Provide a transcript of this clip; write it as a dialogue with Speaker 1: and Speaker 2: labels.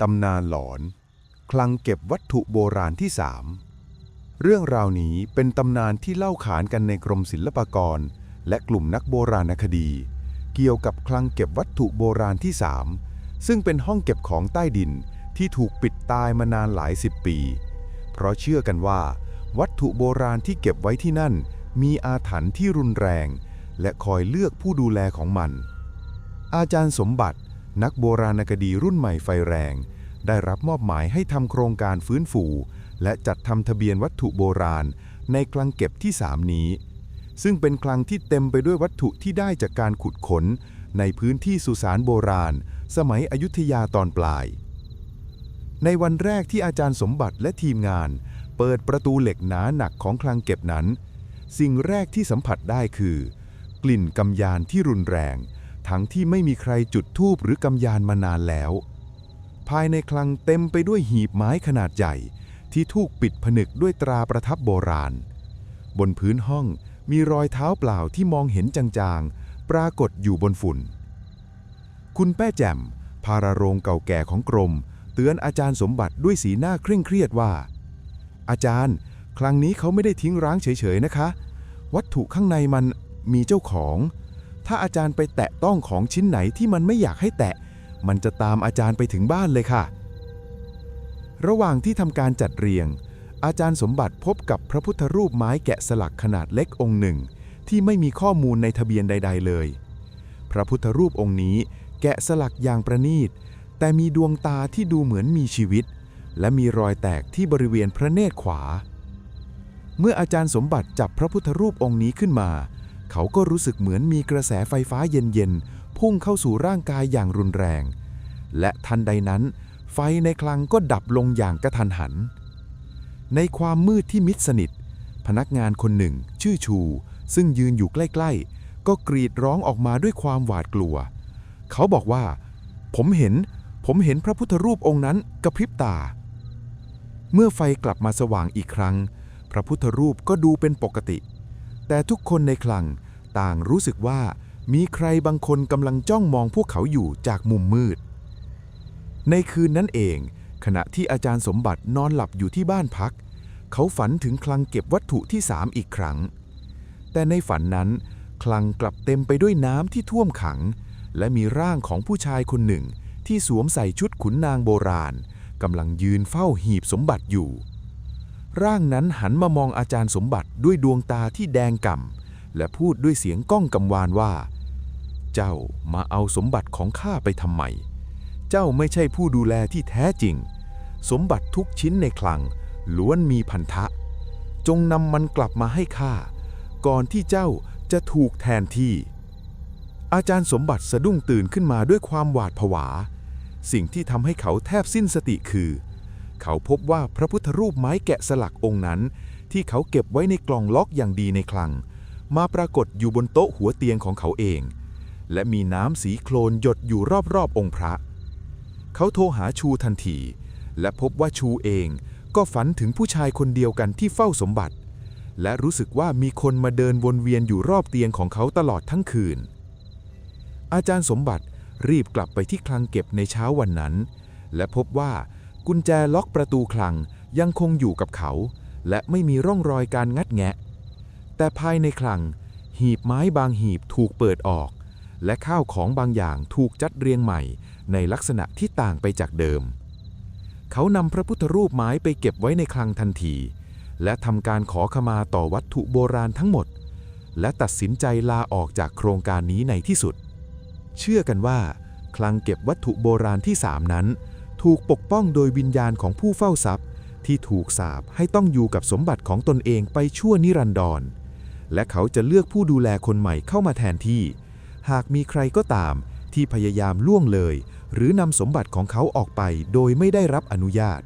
Speaker 1: ตำนานหลอน คลังเก็บวัตถุโบราณที่สามเรื่องราวนี้เป็นตำนานที่เล่าขานกันในกรมศิลปากร และกลุ่มนักโบราณคดี เกี่ยวกับคลังเก็บวัตถุโบราณที่สามซึ่งเป็นห้องเก็บของใต้ดินที่ถูกปิดตายมานานหลายสิบปี เพราะเชื่อกันว่า วัตถุโบราณที่เก็บไว้ที่นั่น มีอาถรรพ์ที่รุนแรง และคอยเลือกผู้ดูแลของมัน อาจารย์สมบัติ นักโบราณคดีรุ่นใหม่ไฟแรง ได้รับมอบหมายให้ทำโครงการฟื้นฟู และจัดทำทะเบียนวัตถุโบราณ ในคลังเก็บที่ 3 นี้ ซึ่งเป็นคลังที่เต็มไปด้วยวัตถุที่ได้จากการขุดค้น ในพื้นที่สุสานโบราณ สมัยอยุธยาตอนปลาย ในวันแรกที่อาจารย์สมบัติและทีมงาน เปิดประตูเหล็กหนาหนักของคลังเก็บนั้น สิ่งแรกที่สัมผัสได้คือ กลิ่นกำยานที่รุนแรง ทั้งที่ไม่มีใครจุดธูปหรือกำยานมานานแล้ว ภายในคลังเต็มไปด้วยหีบไม้ขนาดใหญ่ ที่ถูกปิดผนึกด้วยตราประทับโบราณ บนพื้นห้องมีรอยเท้าเปล่าที่มองเห็นจางๆ ปรากฏอยู่บนฝุ่น คุณแป้แจ่มพาราโรงเก่าแก่ของกรม เตือนอาจารย์สมบัติด้วยสีหน้าเคร่งเครียดว่า อาจารย์ ครั้งนี้เขาไม่ได้ทิ้งร้างเฉยๆนะคะ วัตถุข้างในมันมีเจ้าของ ถ้าอาจารย์ไปแตะต้องของชิ้นไหนที่มันไม่อยากให้แตะ มันจะตามอาจารย์ไปถึงบ้านเลยค่ะ ระหว่างที่ทำการจัดเรียง อาจารย์สมบัติพบกับพระพุทธรูปไม้แกะสลักขนาดเล็กองค์หนึ่ง ที่ไม่มีข้อมูลในทะเบียนใด ๆ เลย พระพุทธรูปองค์นี้แกะสลักอย่างประณีต แต่มีดวงตาที่ดูเหมือนมีชีวิต และมีรอยแตกที่บริเวณพระเนตรขวา เมื่ออาจารย์สมบัติจับพระพุทธรูปองค์นี้ขึ้นมา เขาก็รู้สึกเหมือนมีกระแสไฟฟ้าเย็นๆ พุ่งเข้าสู่ร่างกายอย่างรุนแรง และทันใดนั้น ไฟในคลังก็ดับลงอย่างกระทันหัน ในความมืดที่มิดสนิท พนักงานคนหนึ่ง ชื่อชู ซึ่งยืนอยู่ใกล้ๆ ก็กรีดร้องออกมาด้วยความหวาดกลัว เขาบอกว่า ผมเห็น ผมเห็นพระพุทธรูปองค์นั้นกระพริบตา เมื่อไฟกลับมาสว่างอีกครั้ง พระพุทธรูปก็ดูเป็นปกติ แต่ทุกคนในคลังต่างรู้สึกว่ามีใครบางคนกำลังจ้องมองพวกเขาอยู่จากมุมมืด ในคืนนั้นเอง ขณะที่อาจารย์สมบัตินอนหลับอยู่ที่บ้านพัก เขาฝันถึงคลังเก็บวัตถุที่สามอีกครั้ง แต่ในฝันนั้น คลังกลับเต็มไปด้วยน้ำที่ท่วมขัง และมีร่างของผู้ชายคนหนึ่งที่สวมใส่ชุดขุนนางโบราณกำลังยืนเฝ้าหีบสมบัติอยู่ ร่างนั้นหันมามองอาจารย์สมบัติด้วยดวงตาที่แดงก่ำและพูดด้วยเสียงก้องกังวานว่า เจ้ามาเอาสมบัติของข้าไปทำไม เจ้าไม่ใช่ผู้ดูแลที่แท้จริง สมบัติทุกชิ้นในคลังล้วนมีพันธะ จงนำมันกลับมาให้ข้า ก่อนที่เจ้าจะถูกแทนที่ อาจารย์สมบัติสะดุ้งตื่นขึ้นมาด้วยความหวาดผวา สิ่งที่ทำให้เขาแทบสิ้นสติคือ เขาพบว่าพระพุทธรูปไม้แกะสลักองค์นั้น ที่เขาเก็บไว้ในกล่องล็อกอย่างดีในคลัง มาปรากฏอยู่บนโต๊ะหัวเตียงของเขาเอง และมีน้ำสีโคลนหยดอยู่รอบๆองค์พระ เขาโทรหาชูทันที และพบว่าชูเองก็ฝันถึงผู้ชายคนเดียวกันที่เฝ้าสมบัติ และรู้สึกว่ามีคนมาเดินวนเวียนอยู่รอบเตียงของเขาตลอดทั้งคืน อาจารย์สมบัติรีบกลับไปที่คลังเก็บในเช้าวันนั้น และพบว่า กุญแจล็อกประตูคลังยังคงอยู่กับเขา และไม่มีร่องรอยการงัดแงะ แต่ภายในคลัง หีบไม้บางหีบถูกเปิดออก และข้าวของบางอย่างถูกจัดเรียงใหม่ ในลักษณะที่ต่างไปจากเดิม เขานำพระพุทธรูปไม้ไปเก็บไว้ในคลังทันที และทำการขอขมาต่อวัตถุโบราณทั้งหมด และตัดสินใจลาออกจากโครงการนี้ในที่สุด เชื่อกันว่า คลังเก็บวัตถุโบราณที่สามนั้น ถูกปกป้องโดยวิญญาณของผู้เฝ้าทรัพย์ ที่ถูกสาปให้ต้องอยู่กับสมบัติของตนเองไปชั่วนิรันดร และเขาจะเลือกผู้ดูแลคนใหม่เข้ามาแทนที่ หากมีใครก็ตามที่พยายามล่วงเลย หรือนำสมบัติของเขาออกไปโดยไม่ได้รับอนุญาต